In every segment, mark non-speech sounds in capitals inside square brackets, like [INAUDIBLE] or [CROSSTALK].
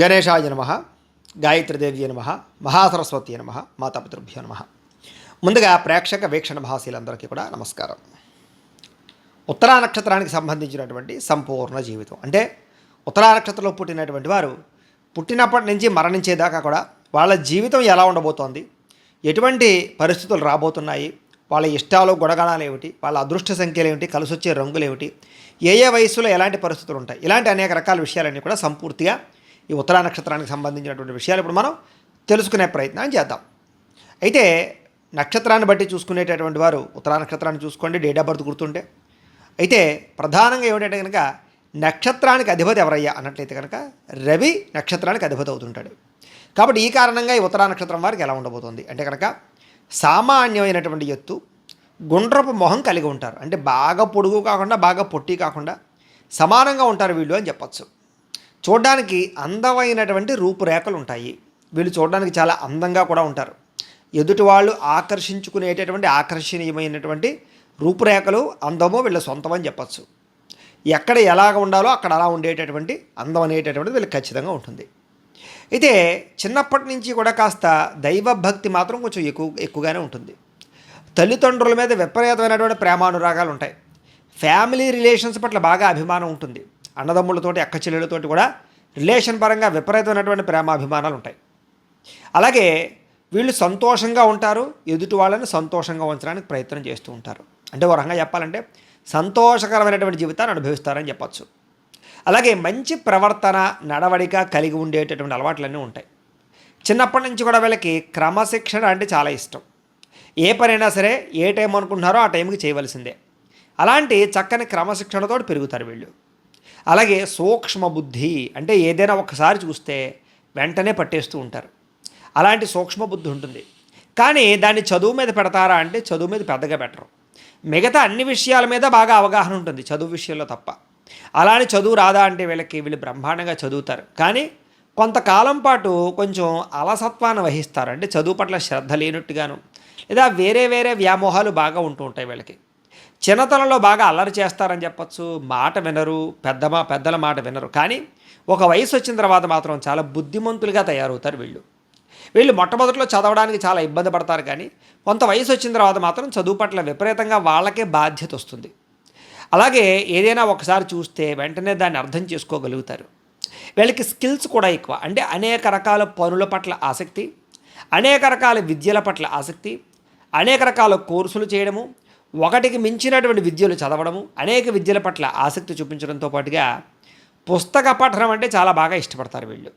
గణేశాయ నమ గాయత్రిదేవి నమ మహాసరస్వతి నమ మాతాపితృభ్యో నమ. ముందుగా ప్రేక్షక వీక్షణ భాషలందరికీ కూడా నమస్కారం. ఉత్తరా నక్షత్రానికి సంబంధించినటువంటి సంపూర్ణ జీవితం. అంటే ఉత్తరా నక్షత్రంలో పుట్టినటువంటి వారు పుట్టినప్పటి నుంచి మరణించేదాకా కూడా వాళ్ళ జీవితం ఎలా ఉండబోతోంది ఎటువంటి పరిస్థితులు రాబోతున్నాయి వాళ్ళ ఇష్టాలు గుణగణాలు ఏమిటి వాళ్ళ అదృష్ట సంఖ్యలు ఏమిటి కలిసొచ్చే రంగులు ఏమిటి ఏ ఏ వయసులో ఎలాంటి పరిస్థితులు ఉంటాయి ఇలాంటి అనేక రకాల విషయాలన్నీ కూడా సంపూర్తిగా ఈ ఉత్తరా నక్షత్రానికి సంబంధించినటువంటి విషయాలు ఇప్పుడు మనం తెలుసుకునే ప్రయత్నం చేద్దాం. అయితే నక్షత్రాన్ని బట్టి చూసుకునేటటువంటి వారు ఉత్తరా నక్షత్రాన్ని చూసుకోండి డేట్ ఆఫ్ బర్త్ గుర్తుంటే. అయితే ప్రధానంగా ఏమిటంటే కనుక నక్షత్రానికి అధిపతి ఎవరయ్యా అన్నట్లయితే కనుక రవి నక్షత్రానికి అధిపతి అవుతుంటాడు. కాబట్టి ఈ కారణంగా ఈ ఉత్తరా నక్షత్రం వారికి ఎలా ఉండబోతుంది? అంటే కనుక సామాన్యమైనటువంటి ఎత్తు గుండ్రపు మొహం కలిగి ఉంటారు. అంటే బాగా పొడుగు కాకుండా బాగా పొట్టి కాకుండా సమానంగా ఉంటారు వీళ్ళు అని చెప్పచ్చు. చూడడానికి అందమైనటువంటి రూపురేఖలు ఉంటాయి వీళ్ళు చూడడానికి చాలా అందంగా కూడా ఉంటారు. ఎదుటి వాళ్ళు ఆకర్షించుకునేటటువంటి ఆకర్షణీయమైనటువంటి రూపురేఖలు అందమో వీళ్ళ సొంతం అని చెప్పచ్చు. ఎక్కడ ఎలాగ ఉండాలో అక్కడ అలా ఉండేటటువంటి అందం అనేటటువంటిది వీళ్ళకి ఖచ్చితంగా ఉంటుంది. అయితే చిన్నప్పటి నుంచి కూడా కాస్త దైవభక్తి మాత్రం కొంచెం ఎక్కువ ఎక్కువగానే ఉంటుంది. తల్లిదండ్రుల మీద విపరీతమైనటువంటి ప్రేమానురాగాలు ఉంటాయి. ఫ్యామిలీ రిలేషన్స్ పట్ల బాగా అభిమానం ఉంటుంది. అన్నదమ్ములతోటి అక్క చెల్లెలతోటి కూడా రిలేషన్ పరంగా విపరీతమైనటువంటి ప్రేమాభిమానాలు ఉంటాయి అలాగే వీళ్ళు సంతోషంగా ఉంటారు ఎదుటి వాళ్ళని సంతోషంగా ఉంచడానికి ప్రయత్నం చేస్తూ ఉంటారు. అంటే ఒక రకంగా చెప్పాలంటే సంతోషకరమైనటువంటి జీవితాన్ని అనుభవిస్తారని చెప్పచ్చు. అలాగే మంచి ప్రవర్తన నడవడిక కలిగి ఉండేటటువంటి అలవాట్లన్నీ ఉంటాయి. చిన్నప్పటి నుంచి కూడా వీళ్ళకి క్రమశిక్షణ అంటే చాలా ఇష్టం. ఏ పనైనా సరే ఏ టైం అనుకుంటున్నారో ఆ టైంకి చేయవలసిందే. అలాంటి చక్కని క్రమశిక్షణతో పెరుగుతారు వీళ్ళు. అలాగే సూక్ష్మ బుద్ధి అంటే ఏదైనా ఒకసారి చూస్తే వెంటనే పట్టేస్తూ ఉంటారు. అలాంటి సూక్ష్మ బుద్ధి ఉంటుంది. కానీ దాన్ని చదువు మీద పెడతారా అంటే చదువు మీద పెద్దగా పెట్టరు. మిగతా అన్ని విషయాల మీద బాగా అవగాహన ఉంటుంది చదువు విషయంలో తప్ప. అలానే చదువు రాదా అంటే వీళ్ళకి వీళ్ళు బ్రహ్మాండంగా చదువుతారు. కానీ కొంతకాలం పాటు కొంచెం అలసత్వాన్ని వహిస్తారు. అంటే చదువు పట్ల శ్రద్ధ లేనట్టుగాను లేదా వేరే వేరే వ్యామోహాలు బాగా ఉంటూ ఉంటాయి వీళ్ళకి. చిన్నతనంలో బాగా అల్లరి చేస్తారని చెప్పచ్చు. మాట వినరు. పెద్ద పెద్దల మాట వినరు. కానీ ఒక వయసు వచ్చిన తర్వాత మాత్రం చాలా బుద్ధిమంతులుగా తయారవుతారు వీళ్ళు. వీళ్ళు మొట్టమొదటిలో చదవడానికి చాలా ఇబ్బంది పడతారు కానీ కొంత వయసు వచ్చిన తర్వాత మాత్రం చదువు పట్ల విపరీతంగా వాళ్ళకే బాధ్యత వస్తుంది. అలాగే ఏదైనా ఒకసారి చూస్తే వెంటనే దాన్ని అర్థం చేసుకోగలుగుతారు. వీళ్ళకి స్కిల్స్ కూడా ఎక్కువ. అంటే అనేక రకాల పనుల పట్ల ఆసక్తి అనేక రకాల విద్యల పట్ల ఆసక్తి అనేక రకాల కోర్సులు చేయడము ఒకటికి మించినటువంటి విద్యలు చదవడము అనేక విద్యల పట్ల ఆసక్తి చూపించడంతో పాటుగా పుస్తక పఠనం అంటే చాలా బాగా ఇష్టపడతారు వీళ్ళు.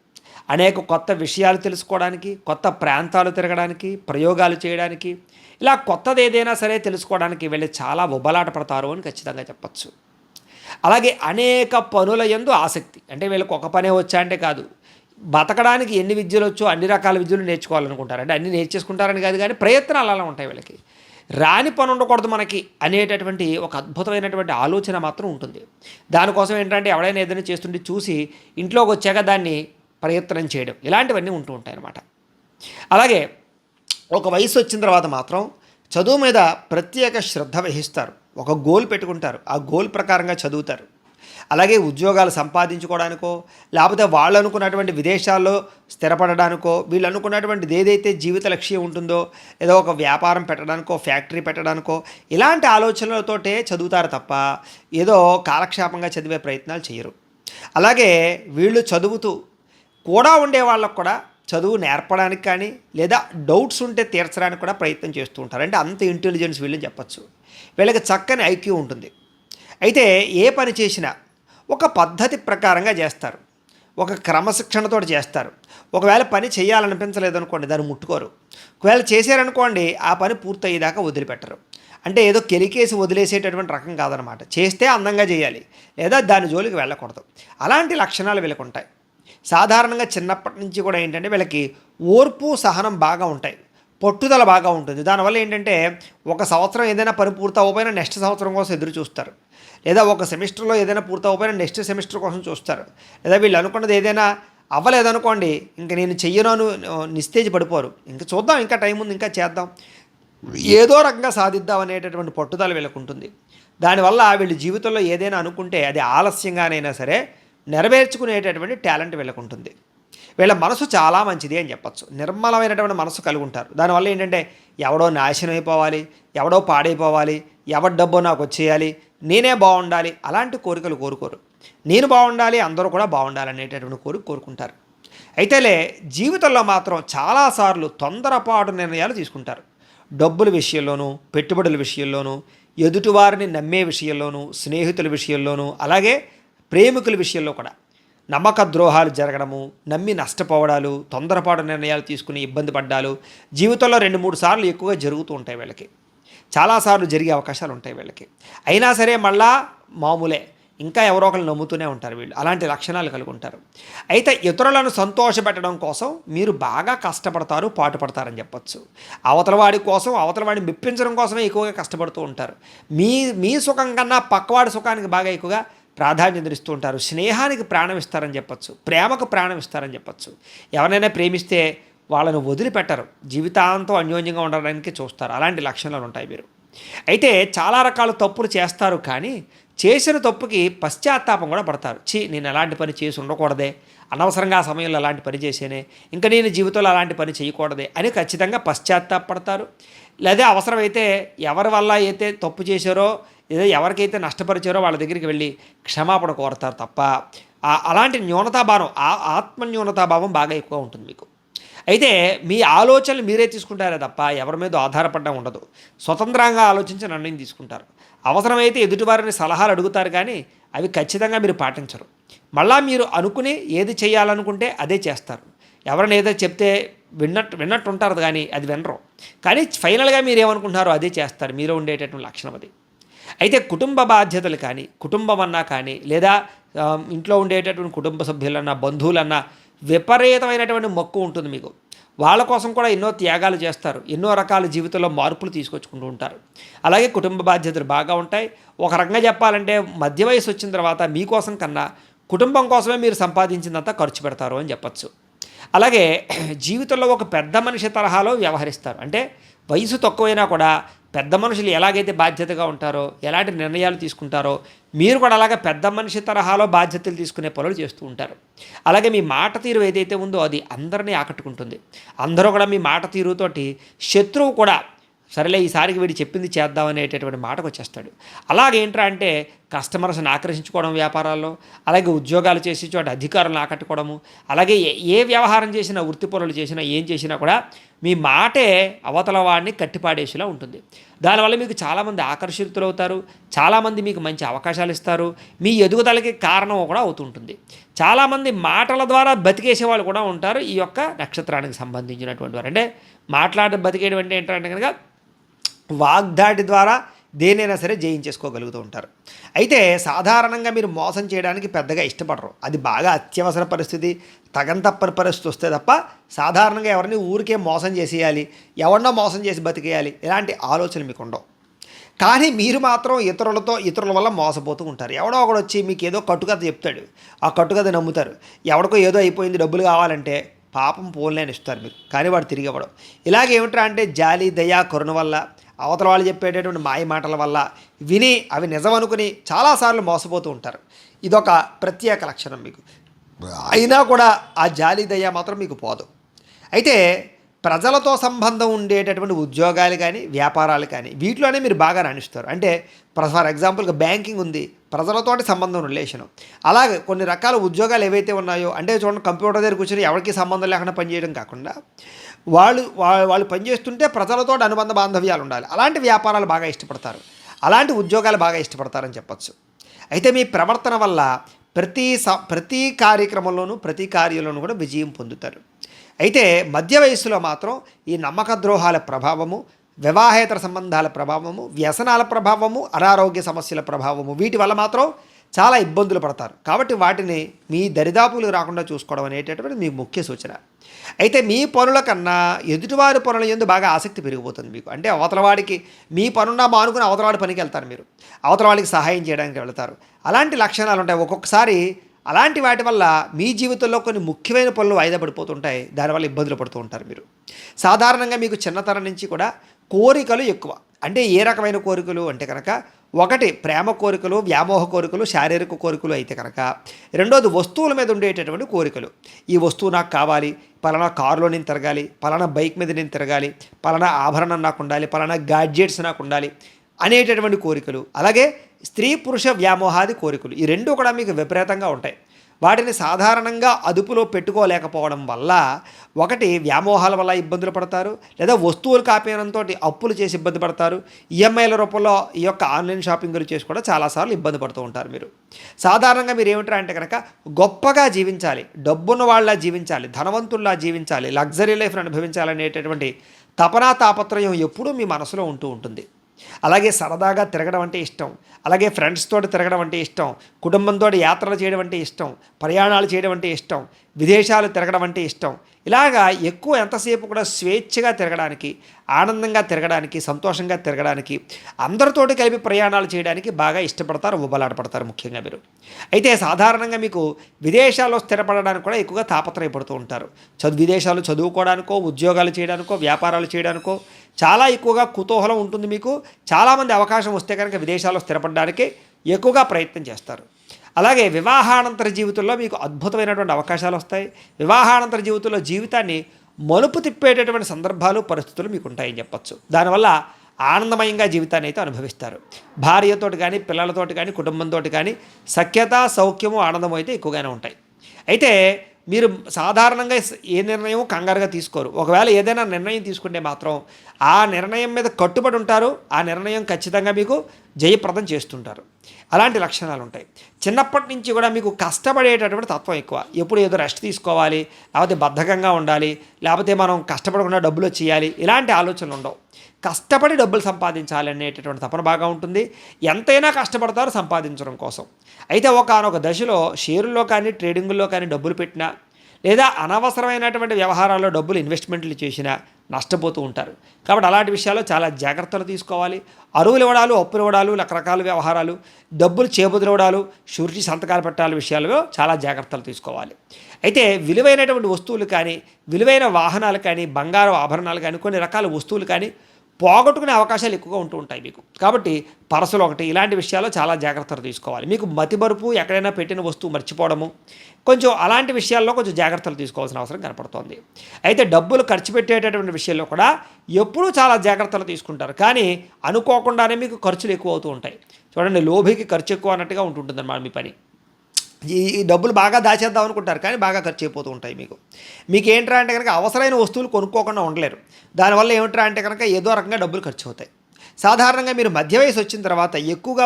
అనేక కొత్త విషయాలు తెలుసుకోవడానికి కొత్త ప్రాంతాలు తిరగడానికి ప్రయోగాలు చేయడానికి ఇలా కొత్తది ఏదైనా సరే తెలుసుకోవడానికి వీళ్ళు చాలా ఉబలాట పడతారు అని ఖచ్చితంగా చెప్పచ్చు. అలాగే అనేక పనుల ఎందు ఆసక్తి. అంటే వీళ్ళకి ఒక పనే వచ్చా అంటే కాదు. బతకడానికి ఎన్ని విద్యలు వచ్చో అన్ని రకాల విద్యలు నేర్చుకోవాలనుకుంటారు. అంటే అన్ని నేర్చేసుకుంటారని కాదు కానీ ప్రయత్నాలు అలా ఉంటాయి వీళ్ళకి. రాని పని ఉండకూడదు మనకి అనేటటువంటి ఒక అద్భుతమైనటువంటి ఆలోచన మాత్రం ఉంటుంది. దానికోసం ఏంటంటే ఎవడైనా ఏదైనా చేస్తుంటే చూసి ఇంట్లోకి వచ్చాక దాన్ని ప్రయత్నం చేయడం. ఇలాంటివన్నీ ఉంటూ ఉంటాయి అన్నమాట అలాగే ఒక వయసు వచ్చిన తర్వాత మాత్రం చదువు మీద ప్రత్యేక శ్రద్ధ వహిస్తారు. ఒక గోల్ పెట్టుకుంటారు. ఆ గోల్ ప్రకారంగా చదువుతారు. అలాగే ఉద్యోగాలు సంపాదించుకోవడానికో లేకపోతే వాళ్ళు అనుకున్నటువంటి విదేశాల్లో స్థిరపడడానికో వీళ్ళు అనుకున్నటువంటిది ఏదైతే జీవిత లక్ష్యం ఉంటుందో ఏదో ఒక వ్యాపారం పెట్టడానికో ఫ్యాక్టరీ పెట్టడానికో ఇలాంటి ఆలోచనలతోటే చదువుతారు తప్ప ఏదో కాలక్షేపంగా చదివే ప్రయత్నాలు చేయరు. అలాగే వీళ్ళు చదువుతూ కూడా ఉండే వాళ్ళకు కూడా చదువు నేర్పడానికి కానీ లేదా డౌట్స్ ఉంటే తీర్చడానికి కూడా ప్రయత్నం చేస్తూ ఉంటారు. అంటే అంత ఇంటెలిజెన్స్ వీళ్ళని చెప్పచ్చు. వీళ్ళకి చక్కని ఐక్యూ ఉంటుంది. అయితే ఏ పని చేసినా ఒక పద్ధతి ప్రకారంగా చేస్తారు. ఒక క్రమశిక్షణతో చేస్తారు. ఒకవేళ పని చేయాలనిపించలేదనుకోండి దాన్ని ముట్టుకోరు. ఒకవేళ చేశారనుకోండి ఆ పని పూర్తయ్యేదాకా వదిలిపెట్టరు. అంటే ఏదో కెలికేసి వదిలేసేటటువంటి రకం కాదనమాట. చేస్తే అందంగా చేయాలి లేదా దాని జోలికి వెళ్ళకూడదు. అలాంటి లక్షణాలు వీళ్ళకు ఉంటాయి సాధారణంగా చిన్నప్పటి నుంచి కూడా ఏంటంటే వీళ్ళకి ఓర్పు సహనం బాగా ఉంటాయి. పట్టుదల బాగా ఉంటుంది. దానివల్ల ఏంటంటే ఒక సంవత్సరం ఏదైనా పని పూర్తి నెక్స్ట్ సంవత్సరం కోసం ఎదురు చూస్తారు. లేదా ఒక సెమిస్టర్లో ఏదైనా పూర్తి నెక్స్ట్ సెమిస్టర్ కోసం చూస్తారు. లేదా వీళ్ళు అనుకున్నది ఏదైనా అవ్వలేదనుకోండి ఇంక నేను చెయ్యను అని నిస్తేజ్ పడిపోరు. ఇంకా చూద్దాం ఇంకా టైం ఉంది ఇంకా చేద్దాం. ఏదో రకంగా సాధిద్దాం అనేటటువంటి పట్టుదల వీళ్ళకు ఉంటుంది. దానివల్ల వీళ్ళు జీవితంలో ఏదైనా అనుకుంటే అది ఆలస్యంగానైనా సరే నెరవేర్చుకునేటటువంటి టాలెంట్ వీళ్ళకు ఉంటుంది. వీళ్ళ మనసు చాలా మంచిది అని చెప్పచ్చు. నిర్మలమైనటువంటి మనసు కలిగి ఉంటారు దానివల్ల ఏంటంటే ఎవడో నాశనం అయిపోవాలి ఎవడో పాడైపోవాలి ఎవరి డబ్బో నాకు వచ్చేయాలి నేనే బాగుండాలి అలాంటి కోరికలు కోరుకోరు. నేను బాగుండాలి అందరూ కూడా బాగుండాలి అనేటటువంటి కోరిక కోరుకుంటారు. అయితేలే జీవితంలో మాత్రం చాలాసార్లు తొందరపాటు నిర్ణయాలు తీసుకుంటారు. డబ్బుల విషయంలోనూ పెట్టుబడుల విషయంలోనూ ఎదుటివారిని నమ్మే విషయంలోనూ స్నేహితుల విషయంలోనూ అలాగే ప్రేమికుల విషయంలో కూడా. నమ్మక ద్రోహాలు జరగడము నమ్మి నష్టపోవడాలు తొందరపాటు నిర్ణయాలు తీసుకుని ఇబ్బంది పడ్డాలు జీవితంలో రెండు మూడు సార్లు ఎక్కువగా జరుగుతూ ఉంటాయి వీళ్ళకి. చాలాసార్లు జరిగే అవకాశాలు ఉంటాయి వీళ్ళకి. అయినా సరే మళ్ళా మామూలే. ఇంకా ఎవరో ఒకరు నమ్ముతూనే ఉంటారు వీళ్ళు. అలాంటి లక్షణాలు కలిగి ఉంటారు. అయితే ఇతరులను సంతోషపెట్టడం కోసం మీరు బాగా కష్టపడతారు పాటుపడతారని చెప్పచ్చు. అవతల వాడి కోసం అవతల వాడిని మెప్పించడం కోసమే ఎక్కువగా కష్టపడుతూ ఉంటారు. మీ మీ సుఖం కన్నా పక్కవాడి సుఖానికి బాగా ఎక్కువగా ప్రాధాన్యత ఇస్తూ ఉంటారు. స్నేహానికి ప్రాణం ఇస్తారని చెప్పచ్చు. ప్రేమకు ప్రాణం ఇస్తారని చెప్పచ్చు. ఎవరైనా ప్రేమిస్తే వాళ్ళను వదిలిపెట్టరు. జీవితాంతం అన్యోన్యంగా ఉండడానికి చూస్తారు. అలాంటి లక్షణాలు ఉంటాయి మీరు అయితే చాలా రకాల తప్పులు చేస్తారు కానీ చేసిన తప్పుకి పశ్చాత్తాపం కూడా పడతారు. ఛీ నేను ఎలాంటి పని చేసి ఉండకూడదే. అనవసరంగా ఆ సమయంలో అలాంటి పని చేసేనే. ఇంకా నేను జీవితంలో అలాంటి పని చేయకూడదే అని ఖచ్చితంగా పశ్చాత్తాపడతారు లేదా అవసరమైతే ఎవరి వల్ల అయితే తప్పు చేశారో ఏదో ఎవరికైతే నష్టపరిచారో వాళ్ళ దగ్గరికి వెళ్ళి క్షమాపణ కోరతారు తప్ప అలాంటి న్యూనతాభావం ఆ ఆత్మ న్యూనతాభావం బాగా ఎక్కువ ఉంటుంది మీకు. అయితే మీ ఆలోచనలు మీరే తీసుకుంటారే తప్ప ఎవరి మీద ఆధారపడడం ఉండదు. స్వతంత్రంగా ఆలోచించి నిర్ణయం తీసుకుంటారు. అవసరమైతే ఎదుటివారిని సలహాలు అడుగుతారు కానీ అవి ఖచ్చితంగా మీరు పాటించరు. మళ్ళా మీరు అనుకుని ఏది చేయాలనుకుంటే అదే చేస్తారు. ఎవరైనా ఏదో చెప్తే విన్నట్టు విన్నట్టు ఉంటారు కానీ అది వినరు. కానీ ఫైనల్గా మీరు ఏమనుకుంటున్నారో అదే చేస్తారు. మీలో ఉండేటటువంటి లక్షణం అది. అయితే కుటుంబ బాధ్యతలు కానీ కుటుంబం అన్నా కానీ లేదా ఇంట్లో ఉండేటటువంటి కుటుంబ సభ్యులన్నా బంధువులన్నా విపరీతమైనటువంటి మొక్కు ఉంటుంది మీకు. వాళ్ళ కోసం కూడా ఎన్నో త్యాగాలు చేస్తారు. ఎన్నో రకాల జీవితంలో మార్పులు తీసుకొచ్చుకుంటూ ఉంటారు. అలాగే కుటుంబ బాధ్యతలు బాగా ఉంటాయి. ఒక రకంగా చెప్పాలంటే మధ్య వయసు వచ్చిన తర్వాత మీకోసం కన్నా కుటుంబం కోసమే మీరు సంపాదించినంత ఖర్చు పెడతారు అని చెప్పచ్చు. అలాగే జీవితంలో ఒక పెద్ద మనిషి తరహాలో వ్యవహరిస్తారు. అంటే వయసు తక్కువైనా కూడా పెద్ద మనుషులు ఎలాగైతే బాధ్యతగా ఉంటారో ఎలాంటి నిర్ణయాలు తీసుకుంటారో మీరు కూడా అలాగే పెద్ద మనిషి తరహాలో బాధ్యతలు తీసుకునే పనులు చేస్తూ ఉంటారు. అలాగే మీ మాట తీరు ఏదైతే ఉందో అది అందరినీ ఆకట్టుకుంటుంది. అందరూ కూడా మీ మాట తీరుతోటి శత్రువు కూడా సరేలే ఈసారికి వీడు చెప్పింది చేద్దాం అనేటటువంటి మాటకు వచ్చేస్తాడు. అలాగేంట్రా అంటే కస్టమర్స్ని ఆకర్షించుకోవడం వ్యాపారాల్లో అలాగే ఉద్యోగాలు చేసే చోట అధికారులను ఆకట్టుకోవడము అలాగే ఏ వ్యవహారం చేసినా వృత్తి పనులు చేసినా ఏం చేసినా కూడా మీ మాటే అవతల వాడిని కట్టిపాడేసేలా ఉంటుంది. దానివల్ల మీకు చాలామంది ఆకర్షితులవుతారు చాలామంది మీకు మంచి అవకాశాలు ఇస్తారు మీ ఎదుగుదలకి కారణం కూడా అవుతుంటుంది చాలామంది మాటల ద్వారా బతికేసే వాళ్ళు కూడా ఉంటారు ఈ యొక్క నక్షత్రానికి సంబంధించినటువంటి వారు. అంటే మాట్లాడ బతికేటువంటి ఏంటంటే కనుక వాగ్దాటి ద్వారా దేనైనా సరే జయించేసుకోగలుగుతూ ఉంటారు. అయితే సాధారణంగా మీరు మోసం చేయడానికి పెద్దగా ఇష్టపడరు. అది బాగా అత్యవసర పరిస్థితి. తగంతప్పని పరిస్థితి వస్తే తప్ప సాధారణంగా ఎవరిని ఊరికే మోసం చేసేయాలి ఎవరినో మోసం చేసి బతికేయాలి ఇలాంటి ఆలోచన మీకు ఉండవు. కానీ మీరు మాత్రం ఇతరులతో ఇతరుల వల్ల మోసపోతూ ఉంటారు. ఎవడో ఒకడు వచ్చి మీకు ఏదో కట్టుకథ చెప్తాడు. ఆ కట్టుకథ నమ్ముతారు. ఎవడికో ఏదో అయిపోయింది డబ్బులు కావాలంటే పాపం పోలేని ఇస్తారు మీరు. కానీ వాడు తిరిగి ఇవ్వడం. ఇలాగేమిట్రా అంటే జాలి దయా కరుణ వల్ల అవతల వాళ్ళు చెప్పేటటువంటి మాయ మాటల వల్ల విని అవి నిజం అనుకుని చాలాసార్లు మోసపోతూ ఉంటారు. ఇదొక ప్రత్యేక లక్షణం మీకు. అయినా కూడా ఆ జాలి దయ మాత్రం మీకు పోదు. అయితే ప్రజలతో సంబంధం ఉండేటటువంటి ఉద్యోగాలు కానీ వ్యాపారాలు కానీ వీటిలోనే మీరు బాగా రాణిస్తారు. అంటే ఫర్ ఎగ్జాంపుల్గా బ్యాంకింగ్ ఉంది ప్రజలతోటి సంబంధం రిలేషను. అలాగే కొన్ని రకాల ఉద్యోగాలు ఏవైతే ఉన్నాయో అంటే చూడండి కంప్యూటర్ దగ్గర కూర్చొని ఎవరికి సంబంధం లేకుండా పనిచేయడం కాకుండా వాళ్ళు వాళ్ళు పనిచేస్తుంటే ప్రజలతో అనుబంధ బాంధవ్యాలు ఉండాలి. అలాంటి వ్యాపారాలు బాగా ఇష్టపడతారు. అలాంటి ఉద్యోగాలు బాగా ఇష్టపడతారని చెప్పచ్చు. అయితే మీ ప్రవర్తన వల్ల ప్రతి స ప్రతి కార్యక్రమంలోనూ ప్రతి కార్యంలోనూ కూడా విజయం పొందుతారు. అయితే మధ్య వయస్సులో మాత్రం ఈ నమ్మక ద్రోహాల ప్రభావము వివాహేతర సంబంధాల ప్రభావము వ్యసనాల ప్రభావము అనారోగ్య సమస్యల ప్రభావము వీటి వల్ల మాత్రం చాలా ఇబ్బందులు పడతారు. కాబట్టి వాటిని మీ దరిదాపులు రాకుండా చూసుకోవడం అనేటటువంటి మీ ముఖ్య సూచన. అయితే మీ పనుల కన్నా ఎదుటివారి పనుల ఎందు బాగా ఆసక్తి పెరిగిపోతుంది మీకు. అంటే అవతలవాడికి మీ పనున్నా మానుకుని అవతలవాడి పనికి వెళ్తారు మీరు. అవతలవాడికి సహాయం చేయడానికి వెళ్తారు. అలాంటి లక్షణాలు ఉంటాయి. ఒక్కొక్కసారి అలాంటి వాటి వల్ల మీ జీవితంలో కొన్ని ముఖ్యమైన పనులు వాయిదా పడిపోతుంటాయి. దానివల్ల ఇబ్బందులు పడుతూ ఉంటారు మీరు. సాధారణంగా మీకు చిన్నతనం నుంచి కూడా కోరికలు ఎక్కువ. అంటే ఏ రకమైన కోరికలు అంటే కనుక ఒకటి ప్రేమ కోరికలు వ్యామోహ కోరికలు శారీరక కోరికలు అయితే కనుక. రెండోది వస్తువుల మీద ఉండేటటువంటి కోరికలు. ఈ వస్తువు నాకు కావాలి పలానా కారులో నేను తిరగాలి పలానా బైక్ మీద నేను తిరగాలి పలానా ఆభరణం నాకు ఉండాలి పలానా గాడ్జెట్స్ నాకు ఉండాలి అనేటటువంటి కోరికలు. అలాగే స్త్రీ పురుష వ్యామోహాది కోరికలు. ఈ రెండు కూడా మీకు విపరీతంగా ఉంటాయి. వాటిని సాధారణంగా అదుపులో పెట్టుకోలేకపోవడం వల్ల ఒకటి వ్యామోహాల వల్ల ఇబ్బందులు పడతారు లేదా వస్తువులు కాపీనంతో అప్పులు చేసి ఇబ్బంది పడతారు. ఈఎంఐల రూపంలో ఈ యొక్క ఆన్లైన్ షాపింగ్లు చేసి కూడా చాలాసార్లు ఇబ్బంది పడుతూ ఉంటారు మీరు. సాధారణంగా మీరు ఏమిటారు అంటే కనుక గొప్పగా జీవించాలి డబ్బున్న వాళ్ళ జీవించాలి ధనవంతుల్లా జీవించాలి లగ్జరీ లైఫ్ను అనుభవించాలనేటటువంటి తపనా తాపత్రయం ఎప్పుడూ మీ మనసులో ఉంటూ ఉంటుంది. అలాగే సరదాగా తిరగడం అంటే ఇష్టం. అలాగే ఫ్రెండ్స్ తోటి తిరగడం అంటే ఇష్టం. కుటుంబంతో యాత్రలు చేయడం అంటే ఇష్టం. ప్రయాణాలు చేయడం అంటే ఇష్టం. విదేశాలు తిరగడం అంటే ఇష్టం. ఇలాగా ఎక్కువ ఎంతసేపు కూడా స్వేచ్ఛగా తిరగడానికి ఆనందంగా తిరగడానికి సంతోషంగా తిరగడానికి అందరితోటి కలిపి ప్రయాణాలు చేయడానికి బాగా ఇష్టపడతారు ఉబ్బలాడపడతారు ముఖ్యంగా మీరు అయితే సాధారణంగా మీకు విదేశాల్లో స్థిరపడడానికి కూడా ఎక్కువగా తాపత్రయపడుతూ ఉంటారు. చదువు విదేశాలు చదువుకోవడానికో ఉద్యోగాలు చేయడానికో వ్యాపారాలు చేయడానికో చాలా ఎక్కువగా కుతూహలం ఉంటుంది మీకు. చాలామంది అవకాశం వస్తే కనుక విదేశాల్లో స్థిరపడడానికి ఎక్కువగా ప్రయత్నం చేస్తారు. అలాగే వివాహానంతర జీవితంలో మీకు అద్భుతమైనటువంటి అవకాశాలు వస్తాయి. వివాహానంతర జీవితంలో జీవితాన్ని మలుపు తిప్పేటటువంటి సందర్భాలు పరిస్థితులు మీకు ఉంటాయని చెప్పచ్చు. దానివల్ల ఆనందమయంగా జీవితాన్ని అయితే అనుభవిస్తారు. భార్యతోటి కానీ పిల్లలతోటి కానీ కుటుంబంతో కానీ సఖ్యత సౌఖ్యము ఆనందము అయితే ఎక్కువగానే ఉంటాయి. అయితే మీరు సాధారణంగా ఏ నిర్ణయం కంగారుగా తీసుకోరు. ఒకవేళ ఏదైనా నిర్ణయం తీసుకుంటే మాత్రం ఆ నిర్ణయం మీద కట్టుబడి ఉంటారు. ఆ నిర్ణయం ఖచ్చితంగా మీకు జయప్రదం చేస్తుంటారు. అలాంటి లక్షణాలు ఉంటాయి చిన్నప్పటి నుంచి కూడా మీకు కష్టపడేటటువంటి తత్వం ఎక్కువ. ఎప్పుడు ఏదో రెస్ట్ తీసుకోవాలి లేకపోతే బద్ధకంగా ఉండాలి లేకపోతే మనం కష్టపడకుండా డబ్బులు చేయాలి ఇలాంటి ఆలోచనలు ఉండవు కష్టపడి డబ్బులు సంపాదించాలి అనేటటువంటి తపన బాగా ఉంటుంది. ఎంతైనా కష్టపడతారు సంపాదించడం కోసం. అయితే ఒకనొక దశలో షేరుల్లో కానీ ట్రేడింగుల్లో కానీ డబ్బులు పెట్టినా లేదా అనవసరమైనటువంటి వ్యవహారాల్లో డబ్బులు ఇన్వెస్ట్మెంట్లు చేసినా నష్టపోతూ ఉంటారు. కాబట్టి అలాంటి విషయాల్లో చాలా జాగ్రత్తలు తీసుకోవాలి. అరువులు ఇవ్వడాలు అప్పులు ఇవ్వడాలు రకరకాల వ్యవహారాలు డబ్బులు చేబుదిరవడాలు షూరిటీ సంతకాలు పెట్టాలి విషయాల్లో చాలా జాగ్రత్తలు తీసుకోవాలి. అయితే విలువైనటువంటి వస్తువులు కానీ విలువైన వాహనాలు కానీ బంగారు ఆభరణాలు కానీ కొన్ని రకాల వస్తువులు కానీ పోగొట్టుకునే అవకాశాలు ఎక్కువగా ఉంటూ ఉంటాయి మీకు. కాబట్టి పరసలు ఒకటి ఇలాంటి విషయాల్లో చాలా జాగ్రత్తలు తీసుకోవాలి. మీకు మతిమరుపు ఎక్కడైనా పెట్టిన వస్తువు మర్చిపోవడము కొంచెం అలాంటి విషయాల్లో కొంచెం జాగ్రత్తలు తీసుకోవాల్సిన అవసరం కనపడుతోంది. అయితే డబ్బులు ఖర్చు పెట్టేటటువంటి విషయంలో కూడా ఎప్పుడూ చాలా జాగ్రత్తలు తీసుకుంటారు. కానీ అనుకోకుండానే మీకు ఖర్చులు ఎక్కువ అవుతూ ఉంటాయి. చూడండి లోభికి ఖర్చు ఎక్కువ అన్నట్టుగా ఉంటుంటుంది అన్నమాట మీ పని. ఈ డబ్బులు బాగా దాచేద్దాం అనుకుంటారు కానీ బాగా ఖర్చు అయిపోతూ ఉంటాయి మీకు. మీకు ఏంట్రా అంటే కనుక అవసరమైన వస్తువులు కొనుక్కోకుండా ఉండలేరు. దానివల్ల ఏమిట్రా అంటే కనుక ఏదో రకంగా డబ్బులు ఖర్చు అవుతాయి. సాధారణంగా మీరు మధ్య వయసు వచ్చిన తర్వాత ఎక్కువగా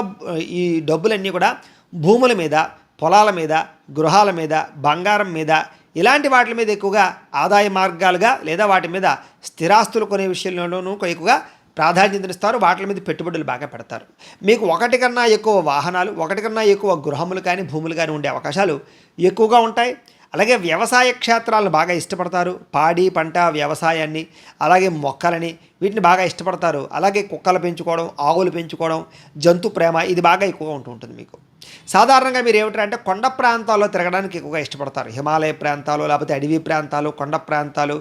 ఈ డబ్బులన్నీ కూడా భూముల మీద పొలాల మీద గృహాల మీద బంగారం మీద ఇలాంటి వాటి మీద ఎక్కువగా ఆదాయ మార్గాలుగా లేదా వాటి మీద స్థిరాస్తులు కొనే విషయంలోనూ ఎక్కువగా ప్రాధాన్యతనిస్తారు వాటి మీద పెట్టుబడులు బాగా పెడతారు. మీకు ఒకటి కన్నా ఎక్కువ వాహనాలు ఒకటి కన్నా ఎక్కువ గృహములు కానీ భూములు కానీ ఉండే అవకాశాలు ఎక్కువగా ఉంటాయి. అలాగే వ్యవసాయ క్షేత్రాలను బాగా ఇష్టపడతారు. పాడి పంట వ్యవసాయాన్ని అలాగే మొక్కలని వీటిని బాగా ఇష్టపడతారు. అలాగే కుక్కలు పెంచుకోవడం ఆవులు పెంచుకోవడం జంతు ప్రేమ ఇది బాగా ఎక్కువగా ఉంటూ ఉంటుంది మీకు. సాధారణంగా మీరు ఏమిటంటే కొండ ప్రాంతాల్లో తిరగడానికి ఎక్కువగా ఇష్టపడతారు. హిమాలయ ప్రాంతాలు లేకపోతే అడవి ప్రాంతాలు కొండ ప్రాంతాలు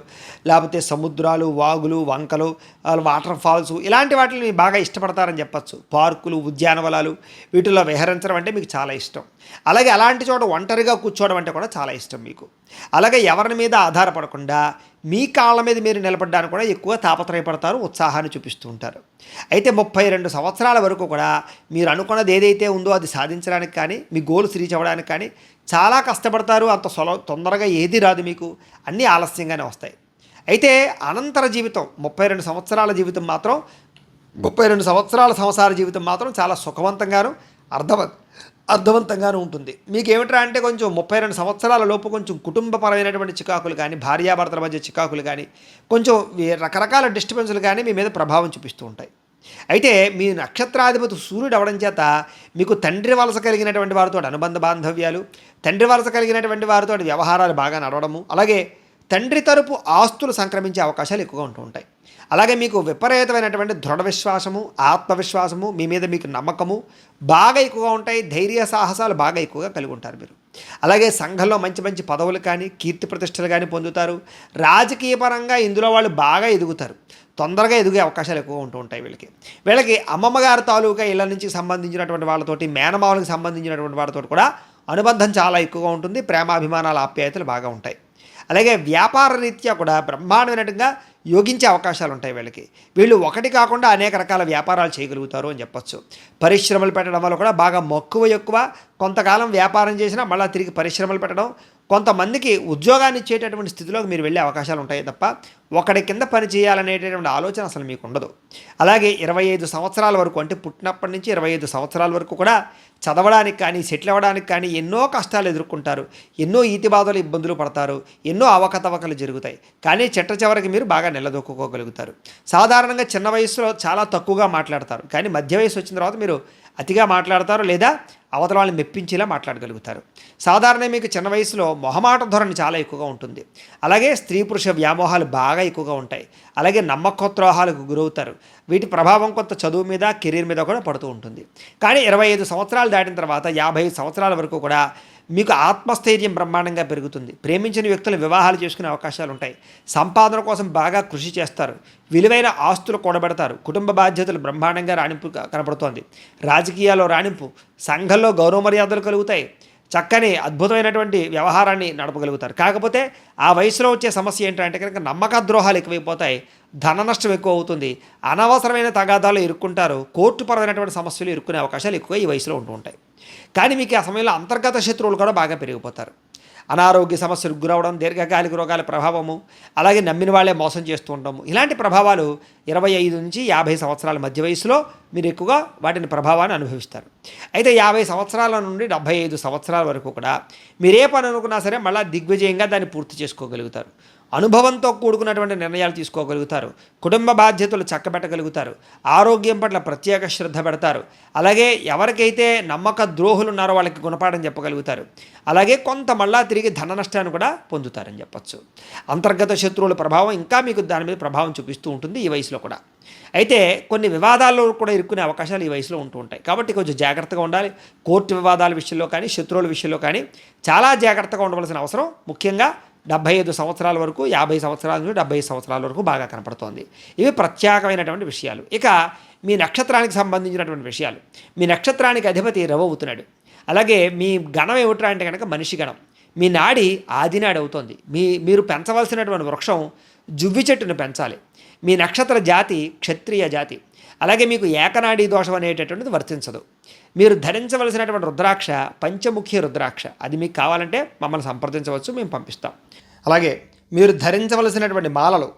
లేకపోతే సముద్రాలు వాగులు వంకలు వాటర్ ఫాల్స్ ఇలాంటి వాటిని బాగా ఇష్టపడతారని చెప్పచ్చు. పార్కులు ఉద్యానవనాలు వీటిలో విహరించడం అంటే మీకు చాలా ఇష్టం. అలాగే అలాంటి చోట ఒంటరిగా కూర్చోవడం అంటే కూడా చాలా ఇష్టం మీకు. అలాగే ఎవరి మీద ఆధారపడకుండా మీ కాళ్ళ మీద మీరు నిలబడడానికి కూడా ఎక్కువ తాపత్రయపడతారు ఉత్సాహాన్ని చూపిస్తూ ఉంటారు. అయితే ముప్పై రెండు సంవత్సరాల వరకు కూడా మీరు అనుకున్నది ఏదైతే ఉందో అది సాధించడానికి కానీ మీ గోల్స్ రీచ్ అవ్వడానికి కానీ చాలా కష్టపడతారు అంత సొల తొందరగా ఏది రాదు మీకు అన్నీ ఆలస్యంగానే వస్తాయి. అయితే అనంతర జీవితం ముప్పై రెండు సంవత్సరాల జీవితం మాత్రం ముప్పై రెండు సంవత్సరాల సంసార జీవితం మాత్రం చాలా సుఖవంతంగాను అర్థవ అర్థవంతంగానే ఉంటుంది. మీకు ఏమిట్రా అంటే కొంచెం ముప్పై రెండు సంవత్సరాల లోపు కొంచెం కుటుంబపరమైనటువంటి చికాకులు కానీ భార్యాభర్తల మధ్య చికాకులు కానీ కొంచెం రకరకాల డిస్టర్బెన్స్లు కానీ మీ మీద ప్రభావం చూపిస్తూ ఉంటాయి. అయితే మీ నక్షత్రాధిపతి సూర్యుడు అవడం చేత మీకు తండ్రి వలస కలిగినటువంటి వారితో అనుబంధ బాంధవ్యాలు తండ్రి వలస కలిగినటువంటి వారితో వ్యవహారాలు బాగా నడవడము అలాగే తండ్రి తరపు ఆస్తులు సంక్రమించే అవకాశాలు ఎక్కువగా ఉంటూ ఉంటాయి. అలాగే మీకు విపరీతమైనటువంటి దృఢ విశ్వాసము ఆత్మవిశ్వాసము మీ మీద మీకు నమ్మకము బాగా ఎక్కువగా ఉంటాయి. ధైర్య సాహసాలు బాగా ఎక్కువగా కలిగి ఉంటారు మీరు. అలాగే సంఘంలో మంచి మంచి పదవులు కానీ కీర్తి ప్రతిష్టలు కానీ పొందుతారు. రాజకీయ పరంగా ఇందులో వాళ్ళు బాగా ఎదుగుతారు. తొందరగా ఎదిగే అవకాశాలు ఎక్కువ ఉంటూ ఉంటాయి వీళ్ళకి. వీళ్ళకి అమ్మమ్మగారి తాలూకా ఇళ్ళ నుంచి సంబంధించినటువంటి వాళ్ళతోటి మేనమావులకు సంబంధించినటువంటి వాళ్ళతో కూడా అనుబంధం చాలా ఎక్కువగా ఉంటుంది. ప్రేమాభిమానాల ఆప్యాయతలు బాగా ఉంటాయి. అలాగే వ్యాపార రీత్యా కూడా బ్రహ్మాండమైనట్టుగా యోగించే అవకాశాలు ఉంటాయి వీళ్ళకి. వీళ్ళు ఒకటి కాకుండా అనేక రకాల వ్యాపారాలు చేయగలుగుతారు అని చెప్పొచ్చు. పరిశ్రమలు పెట్టడం వల్ల కూడా బాగా మక్కువ ఎక్కువ. కొంతకాలం వ్యాపారం చేసినా మళ్ళీ తిరిగి పరిశ్రమలు పెట్టడం కొంతమందికి ఉద్యోగాన్ని ఇచ్చేటటువంటి స్థితిలోకి మీరు వెళ్ళే అవకాశాలు ఉంటాయి తప్ప ఒకడి కింద పని చేయాలనేటటువంటి ఆలోచన అసలు మీకు ఉండదు. అలాగే ఇరవై ఐదు సంవత్సరాల వరకు అంటే పుట్టినప్పటి నుంచి ఇరవై ఐదు సంవత్సరాల వరకు కూడా చదవడానికి కానీ సెటిల్ అవ్వడానికి కానీ ఎన్నో కష్టాలు ఎదుర్కొంటారు. ఎన్నో ఈతి బాధలు ఇబ్బందులు పడతారు. ఎన్నో అవకతవకలు జరుగుతాయి. కానీ చెట్ట చివరికి మీరు బాగా నిలదొక్కుకోగలుగుతారు. సాధారణంగా చిన్న వయసులో చాలా తక్కువగా మాట్లాడతారు. కానీ మధ్య వయసు వచ్చిన తర్వాత మీరు అతిగా మాట్లాడతారు లేదా అవతల వాళ్ళని మెప్పించేలా మాట్లాడగలుగుతారు. సాధారణ మీకు చిన్న వయసులో మొహమాట ధోరణి చాలా ఎక్కువగా ఉంటుంది. అలాగే స్త్రీ పురుష వ్యామోహాలు బాగా ఎక్కువగా ఉంటాయి. అలాగే నమ్మకోత్రోహాలకు గురవుతారు. వీటి ప్రభావం కొంత చదువు మీద కెరీర్ మీద కూడా పడుతూ ఉంటుంది. కానీ ఇరవై ఐదు సంవత్సరాలు దాటిన తర్వాత యాభై సంవత్సరాల వరకు కూడా మీకు ఆత్మస్థైర్యం బ్రహ్మాండంగా పెరుగుతుంది. ప్రేమించిన వ్యక్తులు వివాహాలు చేసుకునే అవకాశాలు ఉంటాయి. సంపాదన కోసం బాగా కృషి చేస్తారు. విలువైన ఆస్తులు కూడబెడతారు. కుటుంబ బాధ్యతలు బ్రహ్మాండంగా రాణింపు కనపడుతోంది రాజకీయాల్లో రాణింపు సంఘంలో గౌరవ మర్యాదలు కలుగుతాయి. చక్కని అద్భుతమైనటువంటి వ్యవహారాన్ని నడపగలుగుతారు. కాకపోతే ఆ వయసులో వచ్చే సమస్య ఏంటంటే కనుక నమ్మక ద్రోహాలు ఎక్కువైపోతాయి. ధన నష్టం ఎక్కువ అవుతుంది. అనవసరమైన తగాదాలు ఇరుక్కుంటారు. కోర్టుపరమైనటువంటి సమస్యలు ఇరుక్కునే అవకాశాలు ఎక్కువ ఈ వయసులో ఉంటూ ఉంటాయి. కానీ మీకు ఆ సమయంలో అంతర్గత శత్రువులు కూడా బాగా పెరిగిపోతారు. అనారోగ్య సమస్యలకు గురవడం దీర్ఘకాలిక రోగాల ప్రభావము అలాగే నమ్మిన వాళ్ళే మోసం చేస్తూ ఉండము ఇలాంటి ప్రభావాలు ఇరవై ఐదు నుంచి యాభై సంవత్సరాల మధ్య వయసులో మీరు ఎక్కువగా వాటిని ప్రభావాన్ని అనుభవిస్తారు. అయితే యాభై సంవత్సరాల నుండి డెబ్భై ఐదు సంవత్సరాల వరకు కూడా మీరే పని అనుకున్నా సరే మళ్ళీ దిగ్విజయంగా దాన్ని పూర్తి చేసుకోగలుగుతారు. అనుభవంతో కూడుకున్నటువంటి నిర్ణయాలు తీసుకోగలుగుతారు. కుటుంబ బాధ్యతలు చక్కబెట్టగలుగుతారు. ఆరోగ్యం పట్ల ప్రత్యేక శ్రద్ధ పెడతారు. అలాగే ఎవరికైతే నమ్మక ద్రోహులు ఉన్నారో వాళ్ళకి గుణపాఠం చెప్పగలుగుతారు. అలాగే కొంత మళ్ళా తిరిగి ధన నష్టాన్ని కూడా పొందుతారని చెప్పచ్చు. అంతర్గత శత్రువుల ప్రభావం ఇంకా మీకు దాని మీద ప్రభావం చూపిస్తూ ఉంటుంది ఈ వయసులో కూడా. అయితే కొన్ని వివాదాల్లో కూడా ఇరుక్కునే అవకాశాలు ఈ వయసులో ఉంటూ ఉంటాయి. కాబట్టి కొంచెం జాగ్రత్తగా ఉండాలి. కోర్టు వివాదాల విషయంలో కానీ శత్రువుల విషయంలో కానీ చాలా జాగ్రత్తగా ఉండవలసిన అవసరం. ముఖ్యంగా డెబ్బై ఐదు సంవత్సరాల వరకు యాభై సంవత్సరాల నుంచి డెబ్బై సంవత్సరాల వరకు బాగా కనపడుతోంది. ఇవి ప్రత్యేకమైనటువంటి విషయాలు. ఇక మీ నక్షత్రానికి సంబంధించినటువంటి విషయాలు. మీ నక్షత్రానికి అధిపతి రవ అవుతున్నాడు. అలాగే మీ గణం ఏమిట్రా అంటే కనుక మనిషి గణం. మీ నాడి ఆదినాడు అవుతోంది. మీ మీరు పెంచవలసినటువంటి వృక్షం జువ్వి చెట్టును పెంచాలి. మీ నక్షత్ర జాతి క్షత్రియ జాతి. అలాగే మీకు ఏకనాడీ దోషం అనేటటువంటిది వర్తించదు. మీరు ధరించవలసినటువంటి రుద్రాక్ష పంచముఖి రుద్రాక్ష అది మీకు కావాలంటే మమ్మల్ని సంప్రదించవచ్చు మేము పంపిస్తాం. అలాగే మీరు ధరించవలసినటువంటి మాలలు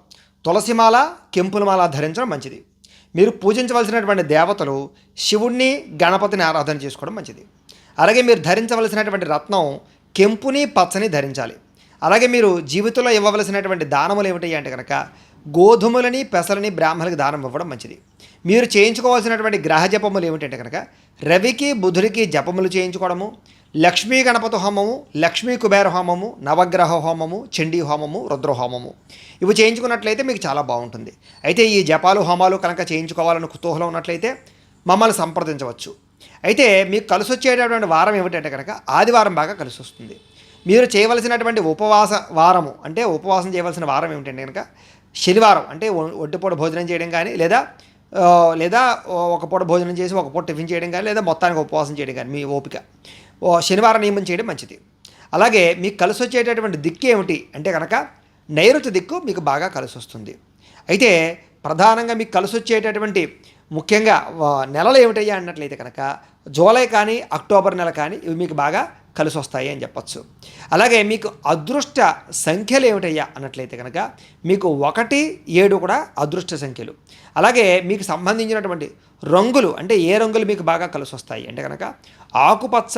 తులసిమాల కెంపుల మాల ధరించడం మంచిది. మీరు పూజించవలసినటువంటి దేవతలు శివుణ్ణి గణపతిని ఆరాధన చేసుకోవడం మంచిది. అలాగే మీరు ధరించవలసినటువంటి రత్నం కెంపుని పచ్చని ధరించాలి. అలాగే మీరు జీవితంలో ఇవ్వవలసినటువంటి దానములు ఏమిటి అంటే కనుక గోధుమలని పెసలని బ్రాహ్మణులకు దానం ఇవ్వడం మంచిది. మీరు చేయించుకోవాల్సినటువంటి గ్రహ జపములు ఏమిటంటే కనుక రవికి బుధుడికి జపములు చేయించుకోవడము లక్ష్మీ గణపతి హోమము లక్ష్మీ కుబేర హోమము నవగ్రహ హోమము చండీ హోమము రుద్ర హోమము. ఇవి చేయించుకున్నట్లయితే మీకు చాలా బాగుంటుంది. అయితే ఈ జపాలు హోమాలు కనుక చేయించుకోవాలని కుతూహలం ఉన్నట్లయితే మమ్మల్ని సంప్రదించవచ్చు. అయితే మీకు కలిసి వచ్చేటటువంటి వారం ఏమిటంటే కనుక ఆదివారం బాగా కలిసి వస్తుంది మీరు చేయవలసినటువంటి ఉపవాస వారము అంటే ఉపవాసం చేయవలసిన వారం ఏమిటంటే కనుక శనివారం అంటే ఒడ్డుపూట భోజనం చేయడం కానీ లేదా లేదా ఒక పూట భోజనం చేసి ఒక పూట టిఫిన్ చేయడం కానీ లేదా మొత్తానికి ఉపవాసం చేయడం కానీ మీ ఓపిక. శనివారం నియమం చేయడం మంచిది. అలాగే మీకు కలిసి వచ్చేటటువంటి దిక్కు ఏమిటి? అంటే కనుక నైరుతి దిక్కు మీకు బాగా కలిసి వస్తుంది. అయితే ప్రధానంగా మీకు కలిసి వచ్చేటటువంటి ముఖ్యంగా నెలలు ఏమిటయ్యా అన్నట్లయితే కనుక జూలై కానీ అక్టోబర్ నెల కానీ ఇవి మీకు బాగా కలిసి వస్తాయి అని చెప్పచ్చు. అలాగే మీకు అదృష్ట సంఖ్యలు ఏమిటయ్యా అన్నట్లయితే కనుక మీకు ఒకటి ఏడు కూడా అదృష్ట సంఖ్యలు. అలాగే మీకు సంబంధించినటువంటి రంగులు అంటే ఏ రంగులు మీకు బాగా కలిసి వస్తాయి అంటే కనుక ఆకుపచ్చ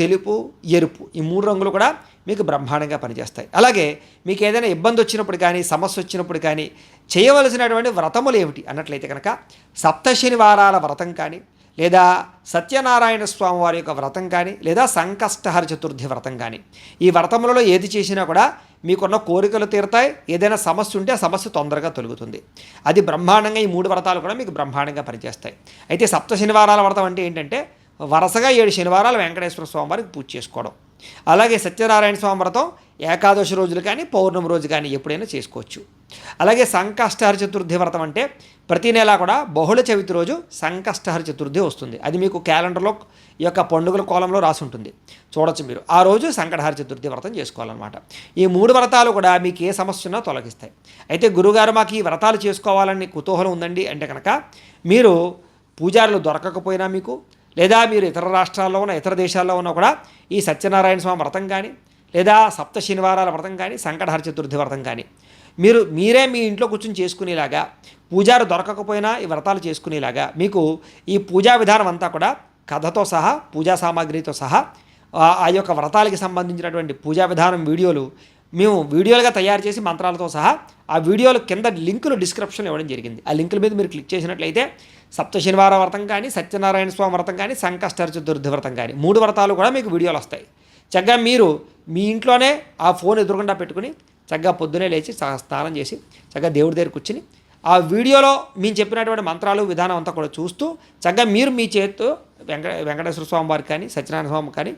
తెలుపు ఎరుపు ఈ మూడు రంగులు కూడా మీకు బ్రహ్మాండంగా పనిచేస్తాయి. అలాగే మీకు ఏదైనా ఇబ్బంది వచ్చినప్పుడు కానీ సమస్య వచ్చినప్పుడు కానీ చేయవలసినటువంటి వ్రతములు ఏమిటి అన్నట్లయితే కనుక సప్త శనివారాల వ్రతం కానీ లేదా సత్యనారాయణ స్వామి వారి యొక్క వ్రతం కానీ లేదా సంకష్టహర చతుర్థి వ్రతం కానీ. ఈ వ్రతములలో ఏది చేసినా కూడా మీకున్న కోరికలు తీరుతాయి. ఏదైనా సమస్య ఉంటే ఆ సమస్య తొందరగా తొలుగుతుంది. అది బ్రహ్మాండంగా ఈ మూడు వ్రతాలు కూడా మీకు బ్రహ్మాండంగా పనిచేస్తాయి. అయితే సప్త శనివారాల వ్రతం అంటే ఏంటంటే వరుసగా ఏడు శనివారాలు వెంకటేశ్వర స్వామి వారికి పూజ చేసుకోవడం. అలాగే సత్యనారాయణ స్వామి వ్రతం ఏకాదశి రోజులు కానీ పౌర్ణమి రోజు కానీ ఎప్పుడైనా చేసుకోవచ్చు. అలాగే సంకష్టహర చతుర్థి వ్రతం అంటే ప్రతి నెల కూడా బహుళ చవితి రోజు సంకష్టహర చతుర్థి వస్తుంది. అది మీకు క్యాలెండర్లో ఈ యొక్క పండుగల కోలంలో రాసి ఉంటుంది. చూడొచ్చు మీరు. ఆ రోజు సంకటహర చతుర్థి వ్రతం చేసుకోవాలన్నమాట. ఈ మూడు వ్రతాలు కూడా మీకు ఏ సమస్యనో తొలగిస్తాయి. అయితే గురుగారు మాకు ఈ వ్రతాలు చేసుకోవాలని కుతూహలం ఉందండి అంటే కనుక మీరు పూజారులు దొరకకపోయినా మీకు లేదా మీరు ఇతర రాష్ట్రాల్లో ఉన్న ఇతర దేశాల్లో ఉన్నా కూడా ఈ సత్యనారాయణ స్వామి వ్రతం కానీ లేదా సప్త శనివారాల వ్రతం కానీ సంకటహర చతుర్థి వ్రతం కానీ మీరు మీరే మీ ఇంట్లో కూర్చొని చేసుకునేలాగా పూజారు దొరకకపోయినా ఈ వ్రతాలు చేసుకునేలాగా మీకు ఈ పూజా విధానం అంతా కూడా కథతో సహా పూజా సామాగ్రితో సహా ఆ- యొక్క వ్రతాలకి సంబంధించినటువంటి పూజా విధానం వీడియోలు మేము వీడియోలుగా తయారు చేసి మంత్రాలతో సహా ఆ వీడియోలు కింద లింకులు డిస్క్రిప్షన్లో ఇవ్వడం జరిగింది. ఆ లింకుల మీద మీరు క్లిక్ చేసినట్లయితే సప్త శనివార వ్రతం కానీ సత్యనారాయణ స్వామి వ్రతం కానీ సంకష్టర చతుర్థి వ్రతం కానీ మూడు వ్రతాలు కూడా మీకు వీడియోలు వస్తాయి. చక్కగా మీరు మీ ఇంట్లోనే ఆ ఫోన్ ఎదురుగుండా పెట్టుకుని చక్కగా పొద్దునే లేచి స్నానం చేసి చక్కగా దేవుడి దగ్గర కూర్చుని ఆ వీడియోలో మేము చెప్పినటువంటి మంత్రాలు విధానం అంతా కూడా చూస్తూ చక్కగా మీరు మీ చేతితో వెంకట వెంకటేశ్వర స్వామి వారికి కానీ సత్యనారాయణ స్వామి కానీ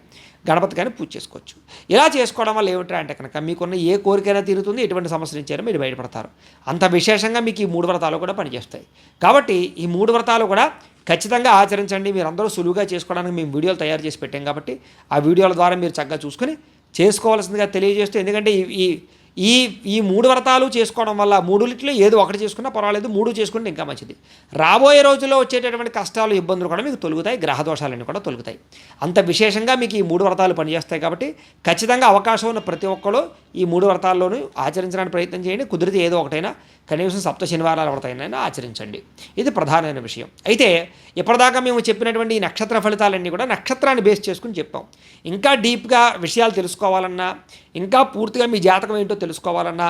గణపతి కానీ పూజ చేసుకోవచ్చు. ఇలా చేసుకోవడం వల్ల ఏమిటంటే అంటే కనుక మీకున్న ఏ కోరికైనా తీరుతుంది ఎటువంటి సమస్య నుంచి మీరు బయటపడతారు. అంత విశేషంగా మీకు ఈ మూడు వ్రతాలు కూడా పనిచేస్తాయి. కాబట్టి ఈ మూడు వ్రతాలు కూడా ఖచ్చితంగా ఆచరించండి. మీరు అందరూ సులువుగా చేసుకోవడానికి మేము వీడియోలు తయారు చేసి పెట్టాం కాబట్టి ఆ వీడియోల ద్వారా మీరు చక్కగా చూసుకొని చేసుకోవాల్సిందిగా తెలియజేస్తూ ఎందుకంటే ఈ- ఈ ఈ మూడు వ్రతాలు చేసుకోవడం వల్ల మూడులిట్లో ఏదో ఒకటి చేసుకున్నా పర్వాలేదు మూడు చేసుకుంటే ఇంకా మంచిది. రాబోయే రోజుల్లో వచ్చేటటువంటి కష్టాలు ఇబ్బందులు కూడా మీకు తొలుగుతాయి గ్రహ దోషాలన్నీ కూడా తొలుగుతాయి. అంత విశేషంగా మీకు ఈ మూడు వ్రతాలు పనిచేస్తాయి కాబట్టి ఖచ్చితంగా అవకాశం ఉన్న ప్రతి ఒక్కరు ఈ మూడు వ్రతాల్లోనూ ఆచరించడానికి ప్రయత్నం చేయండి. కుదిరితే ఏదో ఒకటైనా కనీసం సప్త శనివారాల వ్రతమైనా ఆచరించండి. ఇది ప్రధానమైన విషయం. అయితే ఇప్పటిదాకా మేము చెప్పినటువంటి ఈ నక్షత్ర ఫలితాలన్నీ కూడా నక్షత్రాన్ని బేస్ చేసుకుని చెప్పాం. ఇంకా డీప్గా విషయాలు తెలుసుకోవాలన్నా ఇంకా పూర్తిగా మీ జాతకం ఏంటో తెలుసుకోవాలన్నా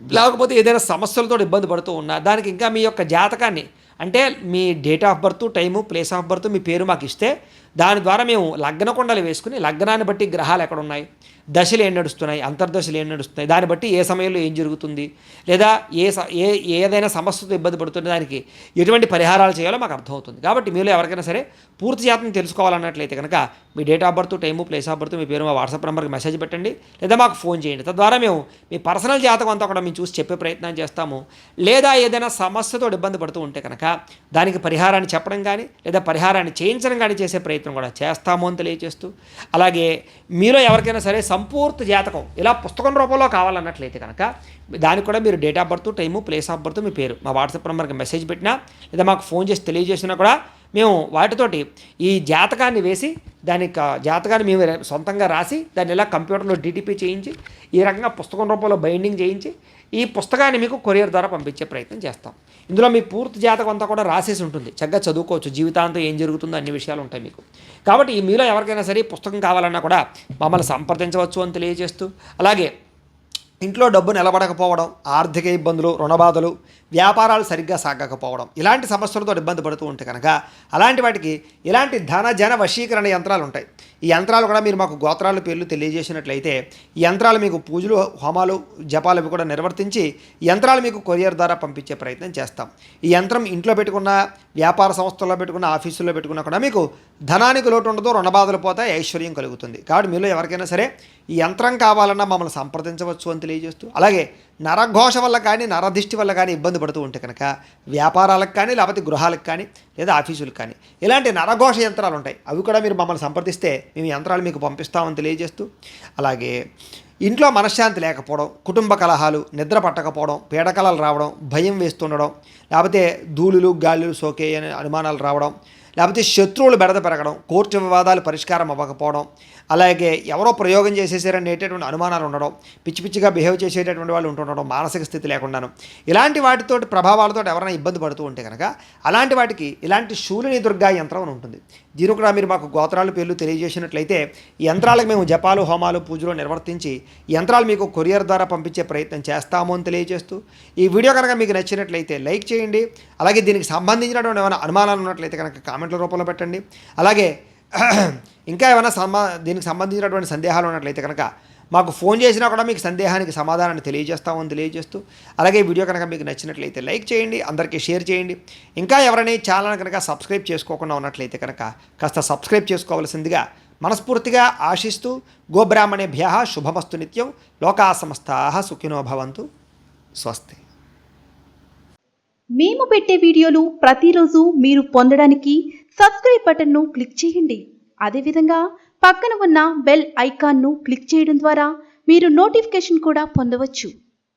లేకపోతే ఏదైనా సమస్యలతో ఇబ్బంది పడుతూ ఉన్నా దానికి ఇంకా మీ యొక్క జాతకాన్ని అంటే మీ date of birth time place of birth మీ పేరు మాకు ఇస్తే దాని ద్వారా మేము లగ్న కొండలు వేసుకుని లగ్నాన్ని బట్టి గ్రహాలు ఎక్కడ ఉన్నాయి దశలు ఏం నడుస్తున్నాయి? అంతర్దశలు ఏం నడుస్తున్నాయి? దాన్ని బట్టి ఏ సమయంలో ఏం జరుగుతుంది? లేదా ఏ స- ఏ ఏదైనా సమస్యతో ఇబ్బంది పడుతుంటే దానికి ఎటువంటి పరిహారాలు చేయాలో మాకు అర్థమవుతుంది. కాబట్టి మీలో ఎవరికైనా సరే పూర్తి జాతం తెలుసుకోవాలన్నట్లయితే కనుక మీ date of birth time place of birth మీ పేరు మా వాట్సాప్ నెంబర్కి మెసేజ్ పెట్టండి. లేదా మాకు ఫోన్ చేయండి. తద్వారా మేము మీ పర్సనల్ జాతకం అంతా కూడా మేము చూసి చెప్పే ప్రయత్నం చేస్తాము. లేదా ఏదైనా సమస్యతో ఇబ్బంది పడుతూ ఉంటే కనుక దానికి పరిహారాన్ని చెప్పడం కానీ లేదా పరిహారాన్ని చేయించడం కానీ చేసే ప్రయత్నం కూడా చేస్తాము అని తెలియజేస్తూ అలాగే మీలో ఎవరికైనా సరే సంపూర్తి జాతకం ఇలా పుస్తకం రూపంలో కావాలన్నట్లయితే కనుక దానికి కూడా మీరు date of birth time place of birth మీ పేరు మా వాట్సాప్ నెంబర్కి మెసేజ్ పెట్టినా లేదా మాకు ఫోన్ చేసి తెలియజేసినా కూడా మేము వాటితోటి ఈ జాతకాన్ని వేసి దానికి జాతకాన్ని మేము సొంతంగా రాసి దాన్ని ఇలా కంప్యూటర్లో డిటిపి చేయించి ఈ రకంగా పుస్తకం రూపంలో బైండింగ్ చేయించి ఈ పుస్తకాన్ని మీకు కొరియర్ ద్వారా పంపించే ప్రయత్నం చేస్తాం. ఇందులో మీ పూర్తి జాతకం అంతా కూడా రాసేసి ఉంటుంది. చక్కగా చదువుకోవచ్చు. జీవితాంతం ఏం జరుగుతుందో అన్ని విషయాలు ఉంటాయి మీకు. కాబట్టి మీలో ఎవరికైనా సరే పుస్తకం కావాలన్నా కూడా మమ్మల్ని సంప్రదించవచ్చు అని తెలియజేస్తూ అలాగే ఇంట్లో డబ్బు నిలబడకపోవడం ఆర్థిక ఇబ్బందులు రుణబాధలు వ్యాపారాలు సరిగ్గా సాగకపోవడం ఇలాంటి సమస్యలతో ఇబ్బంది పడుతూ ఉంటే కనుక అలాంటి వాటికి ఇలాంటి ధన జన వశీకరణ యంత్రాలు ఉంటాయి. ఈ యంత్రాలు కూడా మీరు మాకు గోత్రాల పేర్లు తెలియజేసినట్లయితే ఈ యంత్రాలు మీకు పూజలు హోమాలు జపాలు అవి కూడా నిర్వర్తించి యంత్రాలు మీకు కొరియర్ ద్వారా పంపించే ప్రయత్నం చేస్తాం. ఈ యంత్రం ఇంట్లో పెట్టుకున్న వ్యాపార సంస్థల్లో పెట్టుకున్న ఆఫీసుల్లో పెట్టుకున్నా కూడా మీకు ధనానికి లోటు ఉండదు రుణబాధలు పోతాయి ఐశ్వర్యం కలుగుతుంది. కాబట్టి మీలో ఎవరికైనా సరే ఈ యంత్రం కావాలన్నా మమ్మల్ని సంప్రదించవచ్చు అని తెలియజేస్తూ అలాగే నరఘోష వల్ల కానీ నరదిష్టి వల్ల కానీ ఇబ్బంది పడుతూ ఉంటే కనుక వ్యాపారాలకు కానీ లేకపోతే గృహాలకు కానీ లేదా ఆఫీసులకు కానీ ఇలాంటి నరఘోష యంత్రాలు ఉంటాయి. అవి కూడా మీరు మమ్మల్ని సంప్రదిస్తే మేము యంత్రాలు మీకు పంపిస్తామని తెలియజేస్తూ అలాగే ఇంట్లో మనశ్శాంతి లేకపోవడం కుటుంబ కలహాలు నిద్ర పట్టకపోవడం పీడకలలు రావడం భయం వేస్తుండడం లేకపోతే ధూళులు గాలులు సోకే అనే అనుమానాలు రావడం లేకపోతే శత్రువులు బెడద పెరగడం కోర్టు వివాదాలు పరిష్కారం అవ్వకపోవడం అలాగే ఎవరో ప్రయోగం చేసేసారనేటటువంటి అనుమానాలు ఉండడం పిచ్చి పిచ్చిగా బిహేవ్ చేసేటటువంటి వాళ్ళు ఉంటుండడం మానసిక స్థితి లేకుండాను. ఇలాంటి వాటితోటి ప్రభావాలతో ఎవరైనా ఇబ్బంది పడుతూ ఉంటే కనుక అలాంటి వాటికి ఇలాంటి శూలిని దుర్గా యంత్రం అని ఉంటుంది. దీని కూడా మీరు మాకు గోత్రాలు పేర్లు తెలియజేసినట్లయితే ఈ యంత్రాలకు మేము జపాలు హోమాలు పూజలు నిర్వర్తించి యంత్రాలు మీకు కొరియర్ ద్వారా పంపించే ప్రయత్నం చేస్తాము అని తెలియజేస్తూ ఈ వీడియో కనుక మీకు నచ్చినట్లయితే లైక్ చేయండి. అలాగే దీనికి సంబంధించినటువంటి ఏమైనా అనుమానాలు ఉన్నట్లయితే కనుక కామెంట్ల రూపంలో పెట్టండి. అలాగే [CLEARS THROAT] ఇంకా ఏమైనా సమా దీనికి సంబంధించినటువంటి సందేహాలు ఉన్నట్లయితే కనుక మాకు ఫోన్ చేసినా కూడా మీకు సందేహానికి సమాధానాన్ని తెలియజేస్తామని తెలియజేస్తూ అలాగే వీడియో కనుక మీకు నచ్చినట్లయితే లైక్ చేయండి అందరికీ షేర్ చేయండి. ఇంకా ఎవరైనా ఛానల్ కనుక సబ్స్క్రైబ్ చేసుకోకుండా ఉన్నట్లయితే కనుక కాస్త సబ్స్క్రైబ్ చేసుకోవాల్సిందిగా మనస్ఫూర్తిగా ఆశిస్తూ గోబ్రాహ్మణేభ్య శుభమస్తు నిత్యం లోకా సమస్తా సుఖినో భవంతు. స్వస్తి. మేము పెట్టే వీడియోలు ప్రతిరోజు మీరు పొందడానికి సబ్స్క్రైబ్ బటన్ను క్లిక్ చేయండి. అదేవిధంగా పక్కన ఉన్న బెల్ ఐకాన్ను క్లిక్ చేయడం ద్వారా మీరు నోటిఫికేషన్ కూడా పొందవచ్చు.